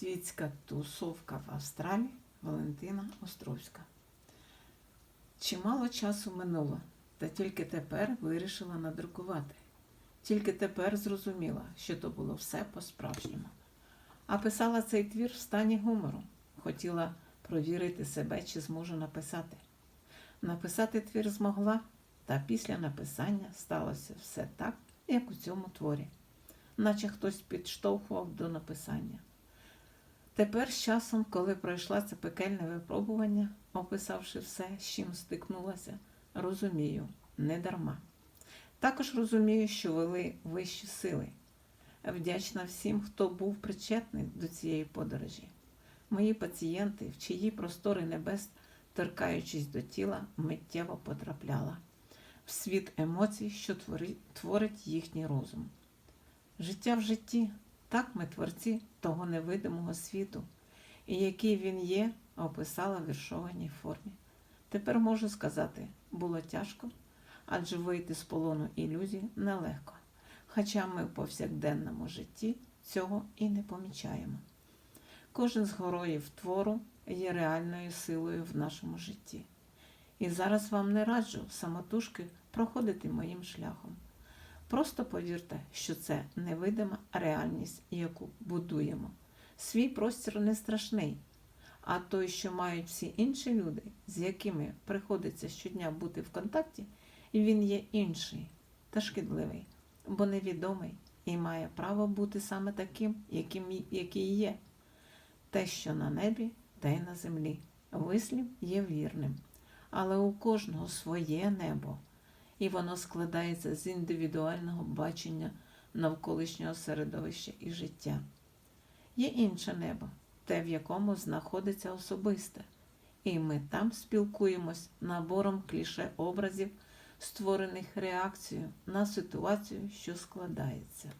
Світська тусовка в Австралії Валентина Островська. Чимало часу минуло, та тільки тепер вирішила надрукувати. Тільки тепер зрозуміла, що то було все по-справжньому. А писала цей твір в стані гумору. Хотіла провірити себе, чи зможу написати. Написати твір змогла, та після написання сталося все так, як у цьому творі, наче хтось підштовхував до написання. Тепер з часом, коли пройшла це пекельне випробування, описавши все, з чим стикнулася, розумію, не дарма. Також розумію, що вели вищі сили. Вдячна всім, хто був причетний до цієї подорожі. Мої пацієнти, в чиї простори небес, торкаючись до тіла, миттєво потрапляла в світ емоцій, що творить їхній розум. Життя в житті так ми творці того невидимого світу, і який він є, описала в віршованій формі. Тепер можу сказати, було тяжко, адже вийти з полону ілюзій нелегко, хоча ми в повсякденному житті цього і не помічаємо. Кожен з героїв твору є реальною силою в нашому житті. І зараз вам не раджу самотужки проходити моїм шляхом. Просто повірте, що це невидима реальність, яку будуємо. Свій простір не страшний, а той, що мають всі інші люди, з якими приходиться щодня бути в контакті, він є інший та шкідливий, бо невідомий і має право бути саме таким, яким, який є. Те, що на небі, те й на землі. Вислів є вірним, але у кожного своє небо і воно складається з індивідуального бачення навколишнього середовища і життя. Є інше небо, те, в якому знаходиться особисте, і ми там спілкуємось набором кліше образів, створених реакцією на ситуацію, що складається.